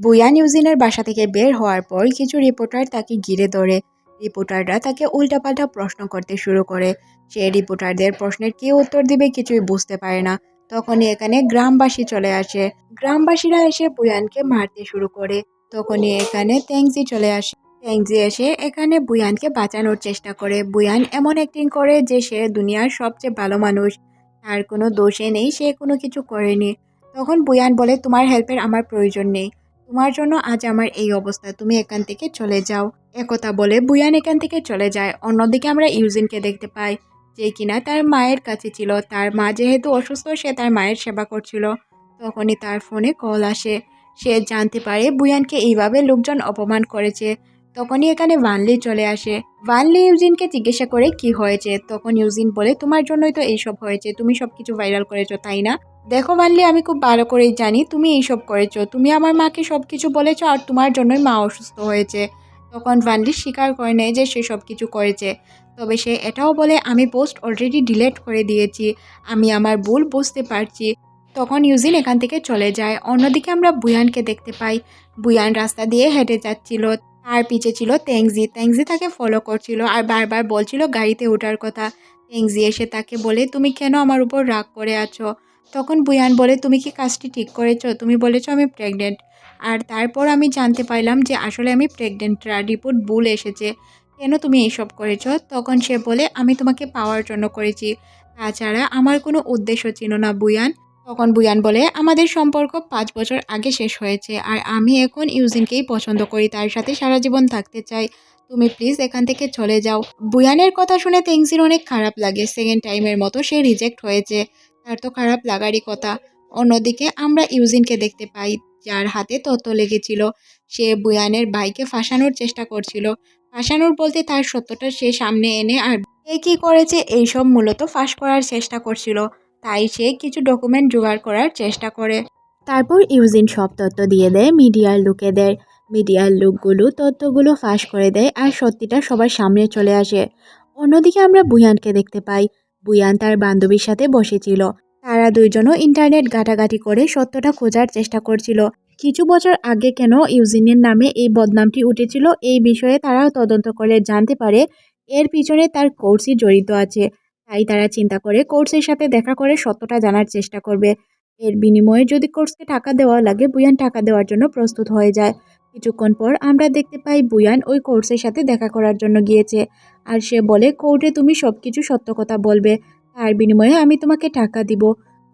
Buoyant ইউজিনের বাসা থেকে বের হওয়ার পর কিছু রিপোর্টার তাকে ঘিরে ধরে। রিপোর্টাররা তাকে উল্টাপাল্টা প্রশ্ন করতে শুরু করে। সে রিপোর্টারদের প্রশ্নের কি উত্তর দিবে কিছুই বুঝতে পারে না। তখনই এখানে গ্রামবাসী চলে আসে। গ্রামবাসীরা এসে বুয়ানকে মারতে শুরু করে। তখনই এখানে ট্যাংজি চলে আসে। ট্যাংজি এসে এখানে বুয়ানকে বাঁচানোর চেষ্টা করে। বুয়ান এমন অ্যাক্টিং করে যে সে দুনিয়ার সবচেয়ে ভালো মানুষ। তার কোনো দোষে নেই, সে কোনো কিছু করেনি। তখন বুয়ান বলে, তোমার হেল্পের আমার প্রয়োজন নেই। তোমার জন্য আজ আমার এই অবস্থা। তুমি এখান থেকে চলে যাও। একথা বলে বুয়ান এখান থেকে চলে যায়। অন্যদিকে আমরা ইউজিনকে দেখতে পাই, যে কিনা তার মায়ের কাছে ছিল। তার মা যেহেতু অসুস্থ, সে তার মায়ের সেবা করছিল। তখনই তার ফোনে কল আসে। সে জানতে পারে বুয়ানকে এইভাবে লোকজন অপমান করেছে। তখনই এখানে ভানলি চলে আসে। ভানলি ইউজিনকে জিজ্ঞাসা করে কি হয়েছে? তখন ইউজিন বলে, তোমার জন্যই তো এইসব হয়েছে। তুমি সব কিছু ভাইরাল করেছ, তাই না? দেখো মানলি আমি খুব ভালো করেই জানি, তুমি এইসব করেছ। তুমি আমার মাকে সব কিছু বলেছ আর তোমার জন্যই মা অসুস্থ হয়েছে। তখন ভানলি স্বীকার করে নেয় যে সে সব কিছু করেছে। তবে সে এটাও বলে, আমি পোস্ট অলরেডি ডিলেট করে দিয়েছি। আমি আমার ভুল বুঝতে পারছি। তখন ইউজিন এখান থেকে চলে যায়। অন্যদিকে আমরা বুয়ানকে দেখতে পাই। বুয়ান রাস্তা দিয়ে হেঁটে যাচ্ছিল। তার পিছে ছিল তেংজি। তেংজি তাকে ফলো করছিল আর বারবার বলছিল গাড়িতে ওঠার কথা। তেংজি এসে তাকে বলে, তুমি কেন আমার উপর রাগ করে আছো? তখন বুয়ান বলে, তুমি কি কাজটি ঠিক করেছ? তুমি বলেছ আমি প্রেগনেন্ট আর তারপর আমি জানতে পারলাম যে আসলে আমি প্রেগনেন্টরা রিপোর্ট ভুল এসেছে। কেন তুমি এইসব করেছ? তখন সে বলে, আমি তোমাকে পাওয়ার জন্য করেছি। তাছাড়া আমার কোনো উদ্দেশ্য ছিল না বুয়ান। তখন বুয়ান বলে, আমাদের সম্পর্ক পাঁচ বছর আগে শেষ হয়েছে আর আমি এখন ইউজিনকেই পছন্দ করি, তার সাথে সারা জীবন থাকতে চাই। তুমি প্লিজ এখান থেকে চলে যাও। বুয়ানের কথা শুনে তেংসির অনেক খারাপ লাগে। সেকেন্ড টাইমের মতো সে রিজেক্ট হয়েছে। তার তো খারাপ লাগারই কথা। অন্যদিকে আমরা ইউজিনকে দেখতে পাই, যার হাতে তত্ত্ব লেগেছিল। সে বুয়ানের ভাইকে ফাঁসানোর চেষ্টা করছিল। ফাঁসানোর বলতে তার সত্যটা সে সামনে এনে আর, এ কী করেছে? এইসব মূলত ফাঁস করার চেষ্টা করছিল। তাই সে কিছু ডকুমেন্ট জোগাড় করার চেষ্টা করে। তারপর ইউজিন সব তথ্য দিয়ে দেয় মিডিয়ার লুকে দেয় মিডিয়ার লোকগুলো তথ্যগুলো ফাঁস করে দেয় আর সত্যিটা সবার সামনে চলে আসে। অন্যদিকে আমরা বুয়ানকে দেখতে পাই। বুয়ান তার বান্ধবীর সাথে বসেছিল। তারা দুইজনও ইন্টারনেট ঘাটাঘাটি করে সত্যটা খোঁজার চেষ্টা করছিল। কিছু বছর আগে কেন ইউজিনের নামে এই বদনামটি উঠেছিল এই বিষয়ে তারা তদন্ত করে জানতে পারে। এর পিছনে তার কোর্সই জড়িত আছে। তাই তারা চিন্তা করে কোর্সের সাথে দেখা করে সত্যটা জানার চেষ্টা করবে। এর বিনিময়ে যদি কোর্সকে টাকা দেওয়া লাগে, বুয়ান টাকা দেওয়ার জন্য প্রস্তুত হয়ে যায়। কিছুক্ষণ পর আমরা দেখতে পাই বুয়ান ওই কোর্সের সাথে দেখা করার জন্য গিয়েছে। আর সে বলে, কোর্টে তুমি সব কিছু সত্য কথা বলবে। তার বিনিময়ে আমি তোমাকে টাকা দিব।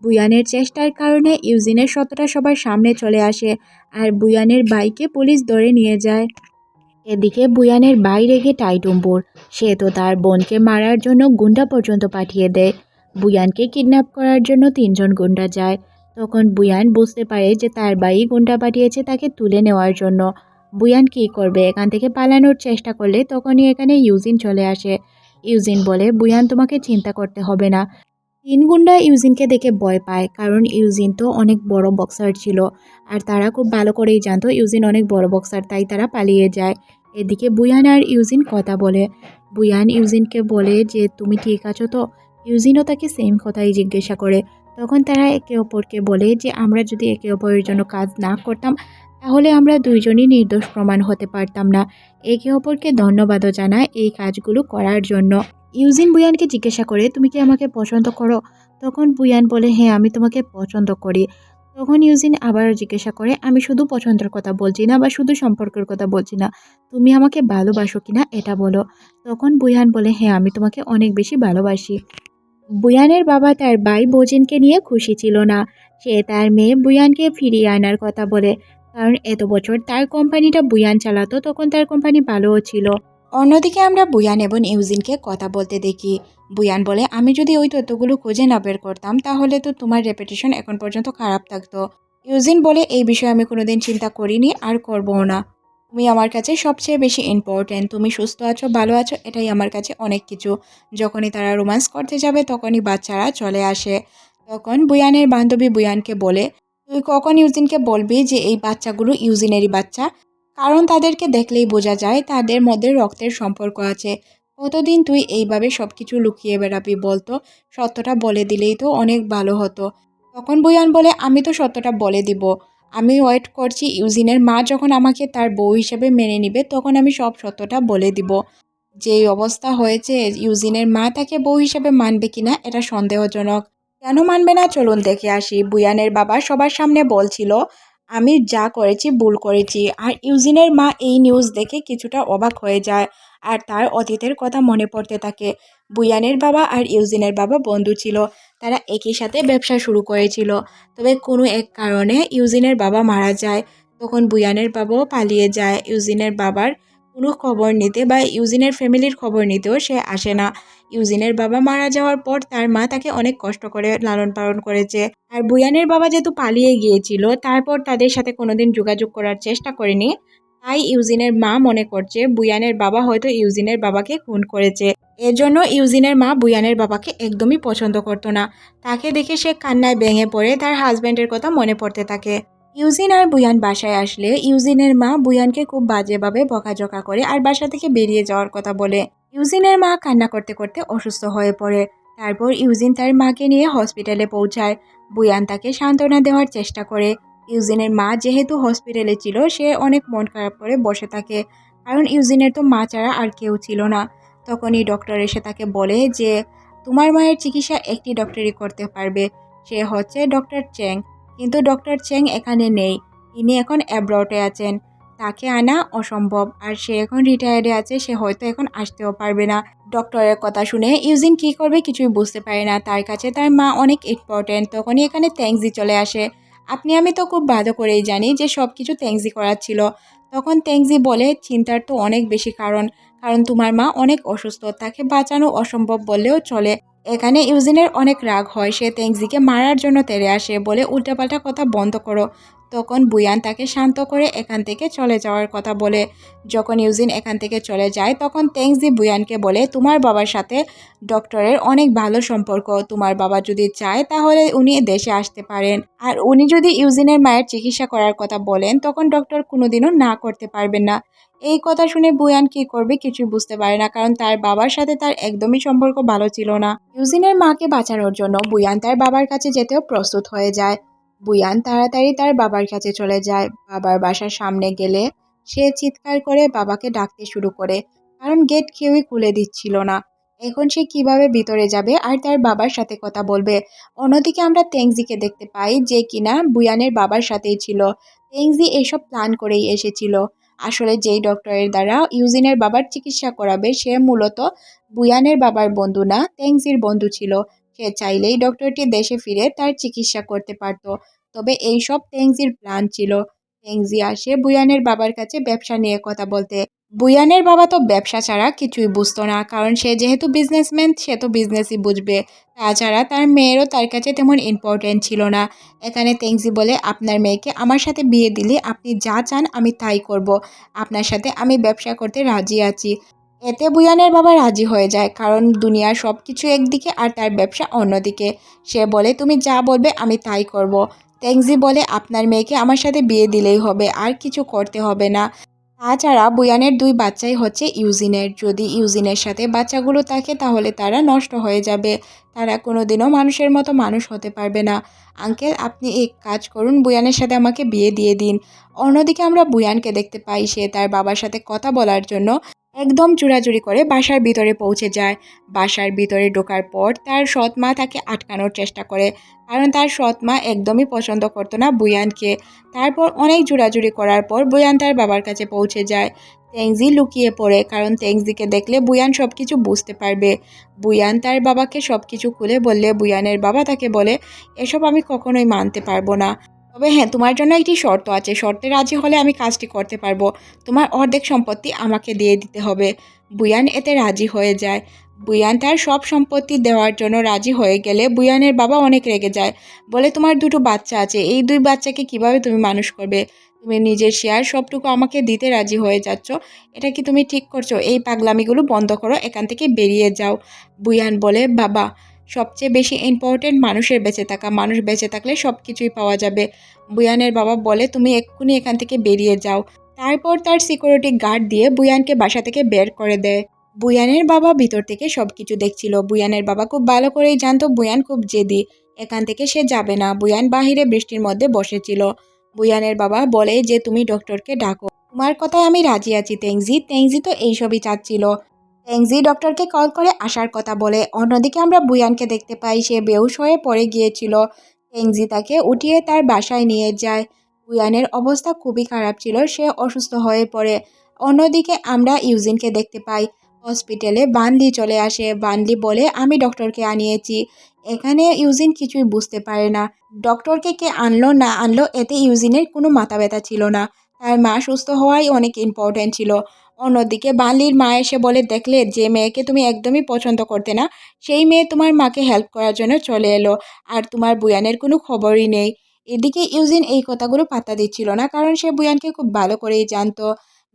বুয়ানের চেষ্টার কারণে ইউজিনের সত্যটা সবার সামনে চলে আসে। আর বুয়ানের বাইকে পুলিশ ধরে নিয়ে যায়। এদিকে বুয়ানের বাই রেগে টাইটুম্বুর সে তো তার বোনকে মারার জন্য গুন্ডা পর্যন্ত পাঠিয়ে দেয়। বুয়ানকে কিডন্যাপ করার জন্য তিনজন গুন্ডা যায়। তখন বুয়ান বুঝতে পারে যে তার বাই গুন্ডা পাঠিয়েছে তাকে তুলে নেওয়ার জন্য। বুয়ান কী করবে? এখান থেকে পালানোর চেষ্টা করলে তখনই এখানে ইউজিন চলে আসে। ইউজিন বলে, বুয়ান, তোমাকে চিন্তা করতে হবে না। তিন গুন্ডা ইউজিনকে দেখে ভয় পায়, কারণ ইউজিন তো অনেক বড় বক্সার ছিল। আর তারা খুব ভালো করেই জানতো ইউজিন অনেক বড় বক্সার তাই তারা পালিয়ে যায়। এদিকে বুয়ান আর ইউজিন কথা বলে। বুয়ান ইউজিনকে বলে যে, তুমি ঠিক আছো তো? ইউজিনও তাকে সেম কথাই জিজ্ঞাসা করে। তখন তারা একে অপরকে বলে যে, আমরা যদি একে অপরের জন্য কাজ না করতাম, তাহলে আমরা দুইজনই নির্দোষ প্রমাণ হতে পারতাম না। একে অপরকে ধন্যবাদও জানায় এই কাজগুলো করার জন্য। ইউজিন বুয়ানকে জিজ্ঞাসা করে, তুমি কি আমাকে পছন্দ করো? তখন বুয়ান বলে হ্যাঁ আমি তোমাকে পছন্দ করি। তখন ইউজিন আবারও জিজ্ঞাসা করে, আমি শুধু পছন্দের কথা বলছি না বা শুধু সম্পর্কের কথা বলছি না? তুমি আমাকে ভালোবাসো কিনা এটা বলো। তখন বুয়ান বলে হ্যাঁ আমি তোমাকে অনেক বেশি ভালোবাসি। বুয়ানের বাবা তার ভাই বোজিনকে নিয়ে খুশি ছিল না। সে তার মেয়ে বুয়ানকে ফিরিয়ে আনার কথা বলে, কারণ এত বছর তার কোম্পানিটা বুয়ান চালাতো, তখন তার কোম্পানি ভালোও ছিল। অন্যদিকে আমরা বুয়ান এবং ইউজিনকে কথা বলতে দেখি। বুয়ান বলে, আমি যদি ওই তথ্যগুলো খুঁজে না বের করতাম, তাহলে তো তোমার রেপুটেশন এখন পর্যন্ত খারাপ থাকতো। ইউজিন বলে, এই বিষয়ে আমি কোনোদিন চিন্তা করিনি আর করবও না। তুমি আমার কাছে সবচেয়ে বেশি ইম্পর্ট্যান্ট তুমি সুস্থ আছো, ভালো আছো, এটাই আমার কাছে অনেক কিছু। যখনই তারা রোম্যান্স করতে যাবে, তখনই বাচ্চারা চলে আসে। তখন বুয়ানের বান্ধবী বুয়ানকে বলে, তুই কখন ইউজিনকে বলবি যে এই বাচ্চাগুলো ইউজিনেরই বাচ্চা? কারণ তাদেরকে দেখলেই বোঝা যায় তাদের মধ্যে রক্তের সম্পর্ক আছে। কতদিন তুই এইভাবে সব কিছু লুকিয়ে বেড়াবি বলতো? সত্যটা বলে দিলেই তো অনেক ভালো হতো। তখন বুয়ান বলে, আমি তো সত্যটা বলে দিব। আমি ওয়েট করছি ইউজিনের মা যখন আমাকে তার বউ হিসেবে মেনে নিবে, তখন আমি সব সত্যটা বলে দিব। যেই অবস্থা হয়েছে, ইউজিনের মা তাকে বউ হিসেবে মানবে কিনা এটা সন্দেহজনক। কেন মানবে না? চলুন দেখে আসি। বুয়ানের বাবা সবার সামনে বলছিল আমি যা করেছি, ভুল করেছি। আর ইউজিনের মা এই নিউজ দেখে কিছুটা অবাক হয়ে যায় আর তার অতীতের কথা মনে পড়তে থাকে। বুয়ানের বাবা আর ইউজিনের বাবা বন্ধু ছিল। তারা একই সাথে ব্যবসা শুরু করেছিল। তবে কোনো এক কারণে ইউজিনের বাবা মারা যায়। তখন বুয়ানের বাবাও পালিয়ে যায়। ইউজিনের বাবার কোনো খবর নিতে বা ইউজিনের ফ্যামিলির খবর নিতেও সে আসে না। ইউজিনের বাবা মারা যাওয়ার পর তার মা তাকে অনেক কষ্ট করে লালন পালন করেছে। আর বুয়ানের বাবা যেহেতু পালিয়ে গিয়েছিল, তারপর তাদের সাথে কোনোদিন যোগাযোগ করার চেষ্টা করেনি। তাই ইউজিনের মা মনে করছে বুয়ানের বাবা হয়তো ইউজিনের বাবাকে খুন করেছে। এজন্য ইউজিনের মা বুয়ানের বাবাকে একদমই পছন্দ করতো না। তাকে দেখে সে কান্নায় ভেঙে পড়ে, তার হাজব্যান্ডের কথা মনে পড়তে থাকে। ইউজিন আর বুয়ান বাসায় আসলে ইউজিনের মা বুয়ানকে খুব বাজেভাবে বকাঝকা করে আর বাসা থেকে বেরিয়ে যাওয়ার কথা বলে। ইউজিনের মা কান্না করতে করতে অসুস্থ হয়ে পড়ে। তারপর ইউজিন তার মাকে নিয়ে হসপিটালে পৌঁছায়। বুয়ান তাকে সান্ত্বনা দেওয়ার চেষ্টা করে। ইউজিনের মা যেহেতু হসপিটালে ছিল, সে অনেক মন খারাপ করে বসে থাকে। কারণ ইউজিনের তো মা ছাড়া আর কেউ ছিল না। তখনই ডক্টর এসে তাকে বলে যে, তোমার মায়ের চিকিৎসা একটি ডক্টরই করতে পারবে। সে হচ্ছে ডক্টর চেং কিন্তু ডক্টর চেং এখানে নেই। তিনি এখন অ্যাব্রডে আছেন। তাকে আনা অসম্ভব। আর সে এখন রিটায়ার্ডে আছে, সে হয়তো এখন আসতেও পারবে না। ডক্টরের কথা শুনে ইউজিন কী করবে কিছুই বুঝতে পারে না। তার কাছে তার মা অনেক ইম্পর্টেন্ট তখনই এখানে ট্যাংজি চলে আসে। আপনি, আমি তো খুব ভালো করেই জানি যে সব কিছু ট্যাংজি করার ছিল। তখন ট্যাংজি বলে, চিন্তার তো অনেক বেশি কারণ। কারণ তোমার মা অনেক অসুস্থ। তাকে বাঁচানো অসম্ভব বললেও চলে। এখানে ইউজিনের অনেক রাগ হয়। সে তেংজিকে মারার জন্য তেড়ে আসে বলে উল্টাপাল্টা কথা বন্ধ করো। তখন বুয়ান তাকে শান্ত করে এখান থেকে চলে যাওয়ার কথা বলে। যখন ইউজিন এখান থেকে চলে যায়, তখন তেংজি বুয়ানকে বলে, তোমার বাবার সাথে ডক্টরের অনেক ভালো সম্পর্ক। তোমার বাবা যদি চায়, তাহলে উনি দেশে আসতে পারেন। আর উনি যদি ইউজিনের মায়ের চিকিৎসা করার কথা বলেন, তখন ডক্টর কোনোদিনও না করতে পারবেন না। এই কথা শুনে বুয়ান কি করবে কিছুই বুঝতে পারে না, কারণ তার বাবার সাথে তার একদমই সম্পর্ক ভালো ছিল না। ইউজিনের মাকে বাঁচানোর জন্য বুয়ান তার বাবার কাছে যেতেও প্রস্তুত হয়ে যায়। বুয়ান তাড়াতাড়ি তার বাবার কাছে চলে যায়। বাবার বাসার সামনে গেলে সে চিৎকার করে বাবাকে ডাকতে শুরু করে। কারণ গেট কেউই খুলে দিচ্ছিল না। এখন সে কীভাবে ভিতরে যাবে আর তার বাবার সাথে কথা বলবে? অন্যদিকে আমরা তেংজিকে দেখতে পাই যে কিনা বুয়ানের বাবার সাথেই ছিল। তেংজি এসব প্ল্যান করেই এসেছিল। আসলে যেই ডক্টরের দ্বারা ইউজিনের বাবার চিকিৎসা করাবে সে মূলত বুয়ানের বাবার বন্ধু না তেংজির বন্ধু ছিল। সে চাইলেই ডক্টরটি দেশে ফিরে তার চিকিৎসা করতে পারত। তবে এই সব তেংজির প্ল্যান ছিল। তেংজি আসে বুয়ানের বাবার কাছে ব্যবসা নিয়ে কথা বলতে। বুয়ানের বাবা তো ব্যবসা ছাড়া কিছুই বুঝতো না, কারণ সে যেহেতু বিজনেসম্যান সে তো বিজনেসই বুঝবে। তাছাড়া তার মেয়েরও তার কাছে তেমন ইম্পর্টেন্ট ছিল না। এখানে তেংজি বলে, আপনার মেয়েকে আমার সাথে বিয়ে দিলে আপনি যা চান আমি তাই করব। আপনার সাথে আমি ব্যবসা করতে রাজি আছি। এতে বুয়ানের বাবা রাজি হয়ে যায়, কারণ দুনিয়ার সব কিছু একদিকে আর তার ব্যবসা অন্যদিকে। সে বলে, তুমি যা বলবে আমি তাই করব। তেংজি বলে, আপনার মেয়েকে আমার সাথে বিয়ে দিলেই হবে, আর কিছু করতে হবে না। তাছাড়া বুয়ানের দুই বাচ্চাই হচ্ছে ইউজিনের। যদি ইউজিনের সাথে বাচ্চাগুলো থাকে, তাহলে তারা নষ্ট হয়ে যাবে। তারা কোনোদিনও মানুষের মতো মানুষ হতে পারবে না। আঙ্কেল, আপনি এক কাজ করুন, বুয়ানের সাথে আমাকে বিয়ে দিয়ে দিন। অন্যদিকে আমরা বুয়ানকে দেখতে পাই, সে তার বাবার সাথে কথা বলার জন্য একদম চুরাচুরি করে বাসার ভিতরে পৌঁছে যায়। বাসার ভিতরে ঢোকার পর তার সৎ মা তাকে আটকানোর চেষ্টা করে, কারণ তার সৎ মা একদমই পছন্দ করতো না বুয়ানকে। তারপর অনেক জোড়াজুড়ি করার পর বুয়ান তার বাবার কাছে পৌঁছে যায়। তেংজি লুকিয়ে পড়ে, কারণ তেংজিকে দেখলে বুয়ান সব কিছু বুঝতে পারবে। বুয়ান তার বাবাকে সব কিছু খুলে বললে, বুয়ানের বাবা তাকে বলে, এসব আমি কখনোই মানতে পারব না। তবে হ্যাঁ তোমার জন্য একটি শর্ত আছে। শর্তে রাজি হলে আমি কাজটি করতে পারব। তোমার অর্ধেক সম্পত্তি আমাকে দিয়ে দিতে হবে। বুয়ান এতে রাজি হয়ে যায়। বুয়ান তার সব সম্পত্তি দেওয়ার জন্য রাজি হয়ে গেলে বুয়ানের বাবা অনেক রেগে যায়। বলে, তোমার দুটো বাচ্চা আছে। এই দুই বাচ্চাকে কীভাবে তুমি মানুষ করবে? তুমি নিজের শেয়ার সবটুকু আমাকে দিতে রাজি হয়ে যাচ্ছ। এটা কি তুমি ঠিক করছ? এই পাগলামিগুলো বন্ধ করো। এখান থেকে বেরিয়ে যাও। বুয়ান বলে, বাবা সবচেয়ে বেশি ইম্পর্টেন্ট মানুষের বেঁচে থাকা। মানুষ বেঁচে থাকলে সব কিছুই পাওয়া যাবে। বুয়ানের বাবা বলে, তুমি এক্ষুনি এখান থেকে বেরিয়ে যাও। তারপর তার সিকিউরিটি গার্ড দিয়ে বুয়ানকে বাসা থেকে বের করে দেয়। বুয়ানের বাবা ভিতর থেকে সব কিছু দেখছিল। বুয়ানের বাবা খুব ভালো করেই জানতো, বুয়ান খুব জেদি। এখান থেকে সে যাবে না। বুয়ান বাহিরে বৃষ্টির মধ্যে বসেছিল। বুয়ানের বাবা বলে যে, তুমি ডক্টরকে ডাকো। তোমার কথায় আমি রাজি আছি, তেংজি। তেংজি তো এইসবই চাচ্ছিল। তেংজি ডক্টরকে কল করে আসার কথা বলে। অন্যদিকে আমরা বুয়ানকে দেখতে পাই, সে বেহুশ হয়ে পড়ে গিয়েছিল। তেংজি তাকে উঠিয়ে তার বাসায় নিয়ে যায়। বুয়ানের অবস্থা খুবই খারাপ ছিল, সে অসুস্থ হয়ে পড়ে। অন্যদিকে আমরা ইউজিনকে দেখতে পাই, হসপিটালে বানলি চলে আসে। বানলি বলে, আমি ডক্টরকে আনিয়েছি। এখানে ইউজিন কিছুই বুঝতে পারে না। ডক্টরকে কে আনলো না আনলো, এতে ইউজিনের কোনো মাথা ব্যথা ছিল না। তার মা সুস্থ হওয়াই অনেক ইম্পর্ট্যান্ট ছিল। অন্যদিকে বানলির মা এসে বলে, দেখলে যে মেয়েকে তুমি একদমই পছন্দ করতে না, সেই মেয়ে তোমার মাকে হেল্প করার জন্য চলে এলো, আর তোমার বুয়ানের কোনো খবরই নেই। এদিকে ইউজিন এই কথাগুলো পাত্তা দিচ্ছিল না, কারণ সে বুয়ানকে খুব ভালো করেই জানতো।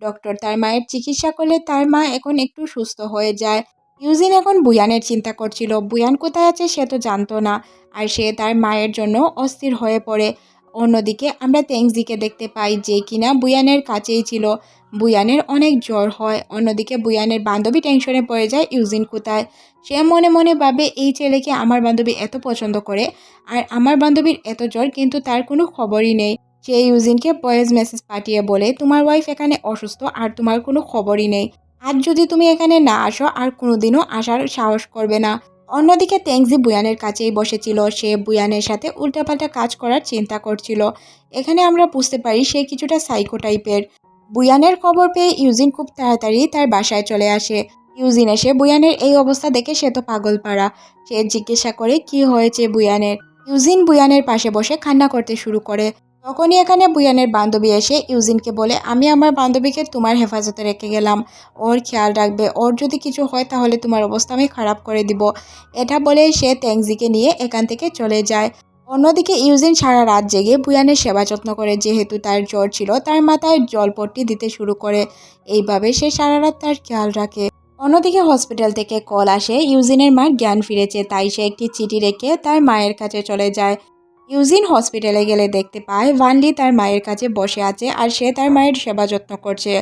ডক্টর তার মায়ের চিকিৎসা করলে তার মা এখন একটু সুস্থ হয়ে যায়। ইউজিন এখন বুয়ানের চিন্তা করছিল, বুয়ান কোথায় আছে সে তো জানতো না। আর সে তার মায়ের জন্য অস্থির হয়ে পড়ে। অন্যদিকে আমরা তেংজিকে দেখতে পাই যে কিনা বুয়ানের কাছেই ছিল। বুয়ানের অনেক জ্বর হয়। অন্যদিকে বুয়ানের বান্ধবী টেনশনে পড়ে যায় ইউজিন কোথায় সে মনে মনে ভাবে, এই ছেলেকে আমার বান্ধবী এত পছন্দ করে আর আমার বান্ধবীর এত জ্বর কিন্তু তার কোনো খবরই নেই। সে ইউজিনকে ভয়েস মেসেজ পাঠিয়ে বলে, তোমার ওয়াইফ এখানে অসুস্থ আর তোমার কোনো খবরই নেই। আজ যদি তুমি এখানে না আসো, আর কোনোদিনও আসার সাহস করবে না। অন্যদিকে তেংজি বুয়ানের কাছেই বসেছিল। সে বুয়ানের সাথে উল্টাপাল্টা কাজ করার চিন্তা করছিল। এখানে আমরা বুঝতে পারি সে কিছুটা সাইকো টাইপের বুয়ানের খবর পেয়ে ইউজিন খুব তাড়াতাড়ি তার বাসায় চলে আসে। ইউজিন এসে বুয়ানের এই অবস্থা দেখে সে তো পাগল পাড়া সে জিজ্ঞাসা করে, কি হয়েছে বুয়ানের? ইউজিন বুয়ানের পাশে বসে কান্না করতে শুরু করে। তখনই এখানে বুয়ানের বান্ধবী এসে ইউজিনকে বলে, আমি আমার বান্ধবীকে তোমার হেফাজতে রেখে গেলাম। ওর খেয়াল রাখবে। ওর যদি কিছু হয় তাহলে তোমার অবস্থা আমি খারাপ করে দিব। এটা বলে সে ট্যাংজিকে নিয়ে এখান থেকে চলে যায়। অন্যদিকে ইউজিন সারা রাত জেগে বুয়ানের সেবা যত্ন করে, যেহেতু তার জ্বর ছিল, তার মাথায় জলপট্টি দিতে শুরু করে। এইভাবে সে সারা রাত তার খেয়াল রাখে। অন্যদিকে হসপিটাল থেকে কল আসে, ইউজিনের মার জ্ঞান ফিরেছে, তাই সে একটি চিঠি রেখে তার মায়ের কাছে চলে যায়। ইউজিন হসপিটালে গেলে দেখতে পায় ভান্ডি তার মায়ের কাছে বসে আছে আর সে তার মায়ের সেবা যত্ন করছে।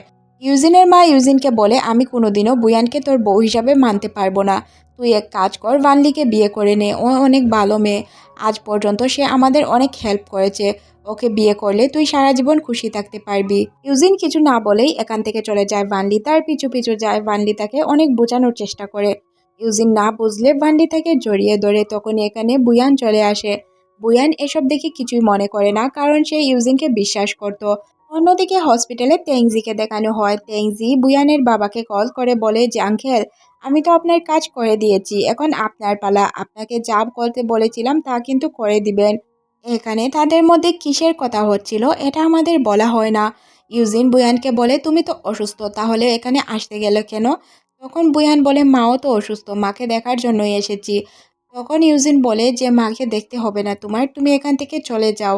ইউজিনের মা ইউজিনকে বলে, আমি কোনোদিনও বুয়ানকে তোর বউ হিসাবে মানতে পারব না। তুই এক কাজ কর ভান্ডিকে বিয়ে করে নে। ও অনেক ভালো মেয়ে। আজ পর্যন্ত সে আমাদের অনেক হেল্প করেছে। ওকে বিয়ে করলে তুই সারা জীবন খুশি থাকতে পারবি। ইউজিন কিছু না বলেই এখান থেকে চলে যায়। ভান্ডি তার পিছু পিছু যায়। ভান্ডি তাকে অনেক বোঝানোর চেষ্টা করে। ইউজিন না বুঝলে ভান্ডি তাকে জড়িয়ে ধরে। তখনই এখানে বুয়ান চলে আসে। বুয়ান এসব দেখে কিছুই মনে করে না, কারণ সে ইউজিনকে বিশ্বাস করত। অন্যদিকে হসপিটালে তেংজিকে দেখানো হয়। তেংজি বুয়ানের বাবাকে কল করে বলে আঙ্কেল, আমি তো আপনার কাজ করে দিয়েছি, এখন আপনার পালা। আপনাকে যা করতে বলেছিলাম তা কিন্তু করে দিবেন। এখানে তাদের মধ্যে কিসের কথা হচ্ছিল, এটা আমাদের বলা হয় না। ইউজিন বুয়ানকে বলে, তুমি তো অসুস্থ, তাহলে এখানে আসতে গেলে কেন? তখন বুয়ান বলে, মাও তো অসুস্থ, মাকে দেখার জন্যই এসেছি। তখন ইউজিন বলে যে, মাকে দেখতে হবে না তোমার, তুমি এখান থেকে চলে যাও।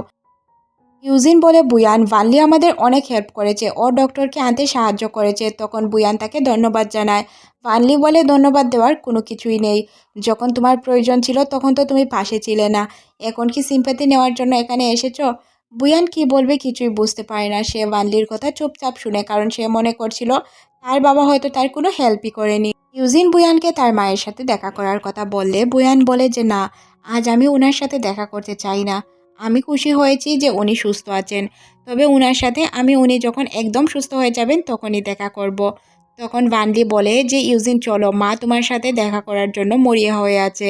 ইউজিন বলে, বুয়ান ভাল্লি আমাদের অনেক হেল্প করেছে। ও ডক্টরকে আনতে সাহায্য করেছে। তখন বুয়ান তাকে ধন্যবাদ জানায়। ভানলি বলে, ধন্যবাদ দেওয়ার কোনো কিছুই নেই। যখন তোমার প্রয়োজন ছিল, তখন তো তুমি পাশে ছিলে না। এখন কি সিম্পাতি নেওয়ার জন্য এখানে এসেছ? বুয়ান কি বলবে কিছুই বুঝতে পারে না। সে ভানলির কথা চুপচাপ শুনে, কারণ সে মনে করছিল তার বাবা হয়তো তার কোনো হেল্পই করেনি। ইউজিন বুয়ানকে তার মায়ের সাথে দেখা করার কথা বললে বুয়ান বলে যে, না, আজ আমি ওনার সাথে দেখা করতে চাই না। আমি খুশি হয়েছি যে উনি সুস্থ আছেন। তবে ওনার সাথে আমি উনি যখন একদম সুস্থ হয়ে যাবেন, তখনই দেখা করব। তখন ভানলি বলে যে, ইউজিন, চলো, মা তোমার সাথে দেখা করার জন্য মরিয়া হয়ে আছে।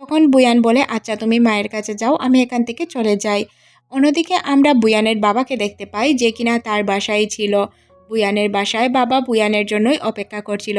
তখন বুয়ান বলে আচ্ছা তুমি মায়ের কাছে যাও, আমি এখান থেকে চলে যাই। অন্যদিকে আমরা বুয়ানের বাবাকে দেখতে পাই যে কিনা তার বাসায় ছিল। বুয়ানের বাসায় বাবা বুয়ানের জন্যই অপেক্ষা করছিল।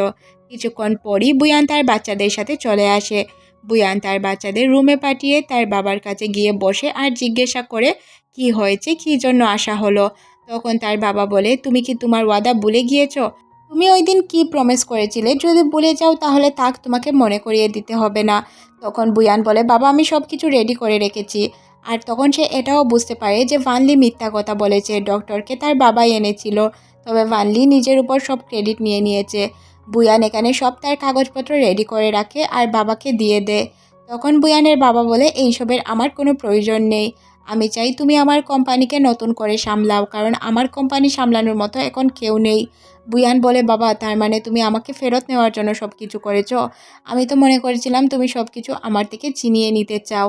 কিছুক্ষণ পরই বুয়ান তার বাচ্চাদের সাথে চলে আসে। বুয়ান তার বাচ্চাদের রুমে পাঠিয়ে তার বাবার কাছে গিয়ে বসে আর জিজ্ঞাসা করে, কি হয়েছে? কী জন্য আসা হলো? তখন তার বাবা বলে, তুমি কি তোমার ওয়াদা ভুলে গিয়েছো? তুমি ওই দিন কী প্রমিস করেছিলে? যদি ভুলে যাও তাহলে তাক তোমাকে মনে করিয়ে দিতে হবে না। তখন বুয়ান বলে, বাবা, আমি সব কিছু রেডি করে রেখেছি। আর তখন সে এটাও বুঝতে পারে যে ভানলি মিথ্যা কথা বলেছে, ডক্টরকে তার বাবাই এনেছিল। তবে ভানলি নিজের উপর সব ক্রেডিট নিয়ে নিয়েছে। বুয়ান এখানে সব তার কাগজপত্র রেডি করে রাখে আর বাবাকে দিয়ে দেয়। তখন বুয়ানের বাবা বলে, এইসবের আমার কোনো প্রয়োজন নেই। আমি চাই তুমি আমার কোম্পানিকে নতুন করে সামলাও, কারণ আমার কোম্পানি সামলানোর মতো এখন কেউ নেই। বুয়ান বলে, বাবা, তার মানে তুমি আমাকে ফেরত নেওয়ার জন্য সব কিছু করেছ? আমি তো মনে করেছিলাম তুমি সব কিছু আমার থেকে চিনিয়ে নিতে চাও।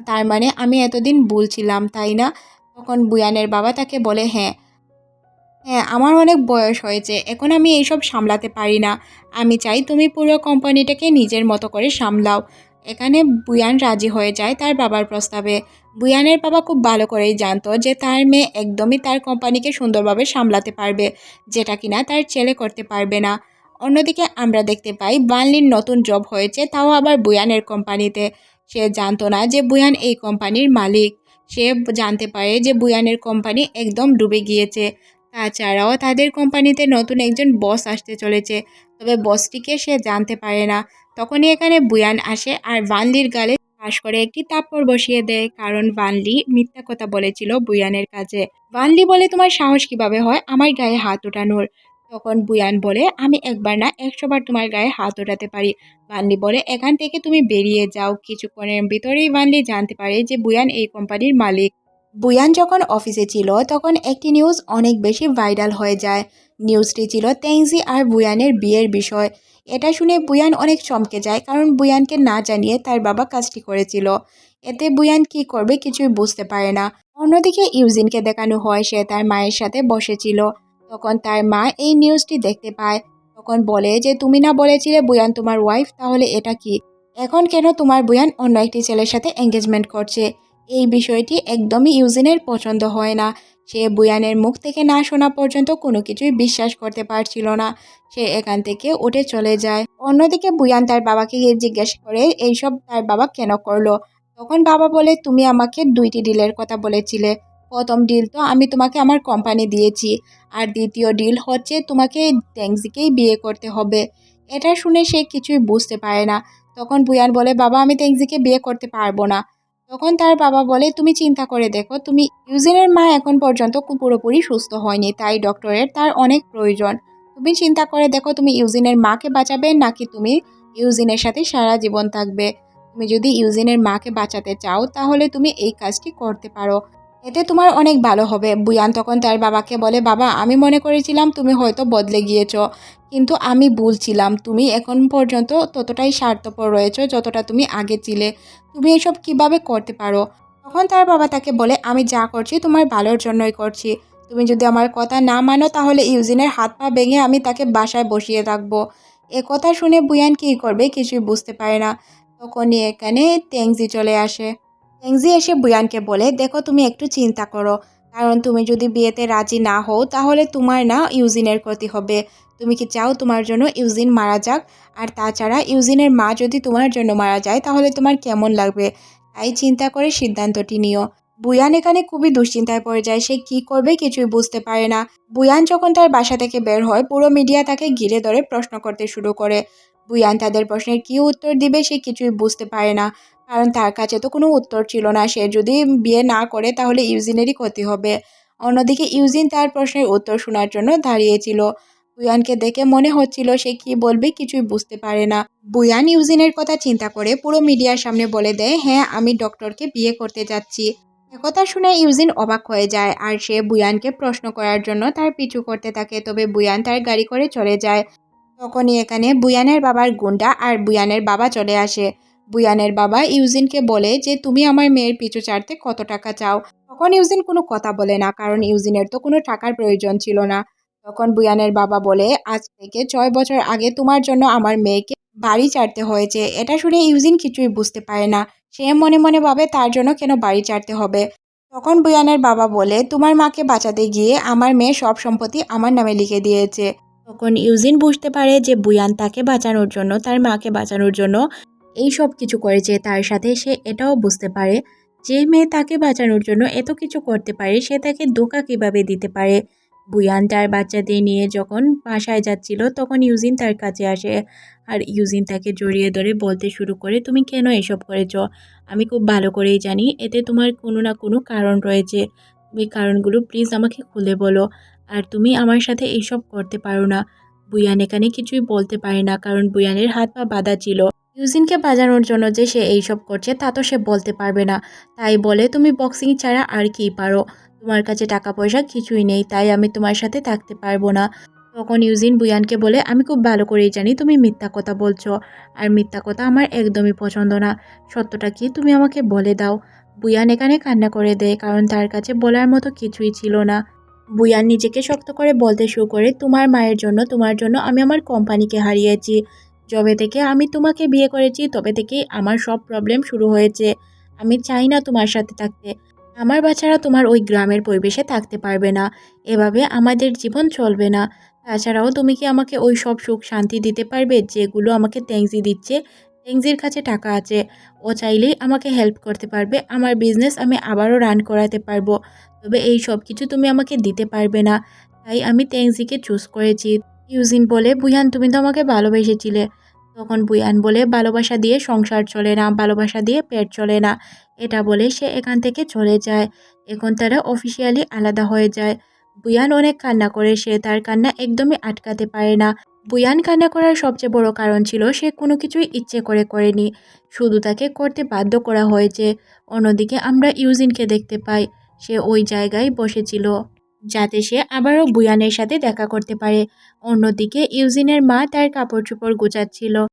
তার মানে আমি এতদিন ভুলছিলাম, তাই না? তখন বুয়ানের বাবা তাকে বলে হ্যাঁ হ্যাঁ আমার অনেক বয়স হয়েছে, এখন আমি এইসব সামলাতে পারি না। আমি চাই তুমি পুরো কোম্পানিটাকে নিজের মতো করে সামলাও। এখানে বুয়ান রাজি হয়ে যায় তার বাবার প্রস্তাবে। বুয়ানের বাবা খুব ভালো করেই জানতো যে তার মেয়ে একদমই তার কোম্পানিকে সুন্দরভাবে সামলাতে পারবে, যেটা কিনা তার ছেলে করতে পারবে না। অন্যদিকে আমরা দেখতে পাই বানলির নতুন জব হয়েছে, তাও আবার বুয়ানের কোম্পানিতে। সে জানতো না যে বুয়ান এই কোম্পানির মালিক। সে জানতে পারে যে বুয়ানের কোম্পানি একদম ডুবে গিয়েছে। তাছাড়াও তাদের কোম্পানিতে নতুন একজন বস আসতে চলেছে। তবে বসটিকে সে জানতে পারে না। তখনই এখানে বুয়ান আসে আর ভানলির গালে পাশ করে একটি তাপ্পড় বসিয়ে দেয়, কারণ ভানলি মিথ্যা কথা বলেছিল বুয়ানের কাছে। ভানলি বলে, তোমার সাহস কীভাবে হয়? আমার গায়ে হাত ওঠানোর। তখন বুয়ান বলে, আমি একবার না, একশোবার তোমার গায়ে হাত ওঠাতে পারি। ভানলি বলে, এখান থেকে তুমি বেরিয়ে যাও। কিছুক্ষণের ভিতরেই ভানলি জানতে পারে যে বুয়ান এই কোম্পানির মালিক। বুয়ান যখন অফিসে ছিল, তখন একটি নিউজ অনেক বেশি ভাইরাল হয়ে যায়। নিউজটি ছিল তেংজি আর বুয়ানের বিয়ের বিষয়। এটা শুনে বুয়ান অনেক চমকে যায়, কারণ বুয়ানকে না জানিয়ে তার বাবা কাজটি করেছিল। এতে বুয়ান কি করবে কিছুই বুঝতে পারে না। অন্যদিকে ইউজিনকে দেখানো হয়, সে তার মায়ের সাথে বসেছিল। তখন তার মা এই নিউজটি দেখতে পায়। তখন বলে যে, তুমি না বলেছিলে বুয়ান তোমার ওয়াইফ তাহলে এটা কি? এখন কেন তোমার বুয়ান অন্য একটি ছেলের সাথে এঙ্গেজমেন্ট করছে? এই বিষয়টি একদমই ইউজিনের পছন্দ হয় না। সে বুয়ানের মুখ থেকে না শোনা পর্যন্ত কোনো কিছুই বিশ্বাস করতে পারছিল না। সে এখান থেকে উঠে চলে যায়। অন্যদিকে বুয়ান তার বাবাকে গিয়ে জিজ্ঞেস করে, এইসব তার বাবা কেন করল? তখন বাবা বলে, তুমি আমাকে দুইটি ডিলের কথা বলেছিলে। প্রথম ডিল তো আমি তোমাকে আমার কোম্পানি দিয়েছি। আর দ্বিতীয় ডিল হচ্ছে তোমাকে ট্যাংজিকেই বিয়ে করতে হবে। এটা শুনে সে কিছুই বুঝতে পারে না। তখন বুয়ান বলে, বাবা, আমি ট্যাংজিকে বিয়ে করতে পারব না। তখন তার বাবা বলে, তুমি চিন্তা করে দেখো, তুমি ইউজিনের মা এখন পর্যন্ত পুরোপুরি সুস্থ হয়নি। তাই ডক্টরের তার অনেক প্রয়োজন। তুমি চিন্তা করে দেখো, তুমি ইউজিনের মাকে বাঁচাবে নাকি তুমি ইউজিনের সাথে সারা জীবন থাকবে? তুমি যদি ইউজিনের মাকে বাঁচাতে চাও, তাহলে তুমি এই কাজটি করতে পারো। এতে তোমার অনেক ভালো হবে। বুয়ান তখন তার বাবাকে বলে, বাবা, আমি মনে করেছিলাম তুমি হয়তো বদলে গিয়েছ, কিন্তু আমি ভুলছিলাম তুমি এখন পর্যন্ত ততটাই স্বার্থপর রয়েছ যতটা তুমি আগে ছিলে। তুমি এসব কীভাবে করতে পারো? তখন তার বাবা তাকে বলে, আমি যা করছি তোমার ভালোর জন্যই করছি। তুমি যদি আমার কথা না মানো, তাহলে ইউজিনের হাত পা ভেঙে আমি তাকে বাসায় বসিয়ে রাখব। এ কথা শুনে বুয়ান কী করবে কিছুই বুঝতে পারে না। তখনই এখানে তেংজি চলে আসে। তেংজি এসে বুয়ানকে বলে, দেখো তুমি একটু চিন্তা করো। কারণ তুমি যদি বিয়েতে রাজি না হও, তাহলে তোমার না ইউজিনের ক্ষতি হবে। তুমি কি চাও তোমার জন্য ইউজিন মারা যাক? আর তাছাড়া ইউজিনের মা যদি তোমার জন্য মারা যায়, তাহলে তোমার কেমন লাগবে? তাই চিন্তা করে সিদ্ধান্তটি নিও। বুয়ান এখানে খুবই দুশ্চিন্তায় পড়ে যায়। সে কি করবে কিছুই বুঝতে পারে না। বুয়ান যখন তার বাসা থেকে বের হয়, পুরো মিডিয়া তাকে ঘিরে ধরে প্রশ্ন করতে শুরু করে। বুয়ান তাদের প্রশ্নের কী উত্তর দিবে সে কিছুই বুঝতে পারে না। কারণ তার কাছে তো কোনো উত্তর ছিল না। সে যদি বিয়ে না করে তাহলে ইউজিনেরই ক্ষতি হবে। অন্যদিকে ইউজিন তার প্রশ্নের উত্তর শোনার জন্য দাঁড়িয়েছিল। বুয়ানকে দেখে মনে হচ্ছিল সে কি বলবে কিছুই বুঝতে পারে না। বুয়ান ইউজিনের কথা চিন্তা করে পুরো মিডিয়ার সামনে বলে দেয় হ্যাঁ আমি ডক্টরকে বিয়ে করতে যাচ্ছি। একথা শুনে ইউজিন অবাক হয়ে যায় আর সে বুয়ানকে প্রশ্ন করার জন্য তার পিছু করতে থাকে, তবে বুয়ান তার গাড়ি করে চলে যায়। তখনই এখানে বুয়ানের বাবার গুন্ডা আর বুয়ানের বাবা চলে আসে। বুয়ানের বাবা ইউজিনকে বলে যে, তুমি আমার মেয়ের পিছু ছাড়তে কত টাকা চাও? তখন ইউজিন কোনো কথা বলে না, কারণ ইউজিনের তো কোনো টাকার প্রয়োজন ছিল না। তখন বুয়ানের বাবা বলে, আজ থেকে ছয় বছর আগে তোমার জন্য আমার মেয়েকে বাড়ি ছাড়তে হয়েছে। এটা শুনে ইউজিন কিছুই বুঝতে পারে না। সে মনে মনে ভাবে, তার জন্য কেন বাড়ি ছাড়তে হবে? তখন বুয়ানের বাবা বলে, তোমার মাকে বাঁচাতে গিয়ে আমার মেয়ে সব সম্পত্তি আমার নামে লিখে দিয়েছে। তখন ইউজিন বুঝতে পারে যে, বুয়ান তাকে বাঁচানোর জন্য, তার মাকে বাঁচানোর জন্য এই সব কিছু করেছে, তার সাথে সে এটাও বুঝতে পারে যে মেয়ে তাকে বাঁচানোর জন্য এত কিছু করতে পারে, সে তাকে ধোকা কীভাবে দিতে পারে। বুয়ান তার বাচ্চাদের নিয়ে যখন বাসায় যাচ্ছিল, তখন ইউজিন তার কাছে আসে আর ইউজিন তাকে জড়িয়ে ধরে বলতে শুরু করে, তুমি কেন এসব করেছ? আমি খুব ভালো করেই জানি, এতে তোমার কোনো না কোনো কারণ রয়েছে। তুমি কারণগুলো প্লিজ আমাকে খুলে বলো। আর তুমি আমার সাথে এইসব করতে পারো না। বুয়ান এখানে কিছুই বলতে পারে না, কারণ বুয়ানের হাত পা বাঁধা ছিল। ইউজিনকে বাজানোর জন্য যে সে এইসব করছে, তা তো সে বলতে পারবে না। তাই বলে, তুমি বক্সিং ছাড়া আর কি পারো? তোমার কাছে টাকা পয়সা কিছুই নেই, তাই আমি তোমার সাথে থাকতে পারব না। তখন ইউজিন বুয়ানকে বলে, আমি খুব ভালো করেই জানি তুমি মিথ্যা কথা বলছো, আর মিথ্যা কথা আমার একদমই পছন্দ না। সত্যটা কি তুমি আমাকে বলে দাও? বুয়ান এখানে কান্না করে দেয়, কারণ তার কাছে বলার মতো কিছুই ছিল না। বুয়ান নিজেকে শক্ত করে বলতে শুরু করে, তোমার মায়ের জন্য, তোমার জন্য আমি আমার কোম্পানিকে হারিয়েছি। যবে থেকে আমি তোমাকে বিয়ে করেছি, তবে থেকেই আমার সব প্রবলেম শুরু হয়েছে। আমি চাই না তোমার সাথে থাকতে। আমার বাচ্চারা তোমার ওই গ্রামের পরিবেশে থাকতে পারবে না। এভাবে আমাদের জীবন চলবে না। তাছাড়াও তুমি কি আমাকে ওই সব সুখ শান্তি দিতে পারবে, যেগুলো আমাকে ট্যাংজি দিচ্ছে? ট্যাংজির কাছে টাকা আছে। ও চাইলেই আমাকে হেল্প করতে পারবে। আমার বিজনেস আমি আবারও রান করাতে পারব। তবে এই সব কিছু তুমি আমাকে দিতে পারবে না। তাই আমি ট্যাংজিকে চুজ করেছি। ইউজিন বলে বুয়ান তুমি তো আমাকে ভালোবেসেছিলে। তখন বুয়ান বলে, ভালোবাসা দিয়ে সংসার চলে না, ভালোবাসা দিয়ে পেট চলে না। এটা বলে সে এখান থেকে চলে যায়। এখন তারা অফিসিয়ালি আলাদা হয়ে যায়। বুয়ান অনেক কান্না করে, সে তার কান্না একদমই আটকাতে পারে না। বুয়ান কান্না করার সবচেয়ে বড় কারণ ছিল সে কোনো কিছুই ইচ্ছে করে করেনি। শুধু তাকে করতে বাধ্য করা হয়েছে। অন্যদিকে আমরা ইউজিনকে দেখতে পাই। সে ওই জায়গায় বসেছিল। যাতে সে আবারও বুয়ানের সাথে দেখা করতে পারে। অন্যদিকে ইউজিনের মা তার কাপড় চোপড় গোছাচ্ছিল।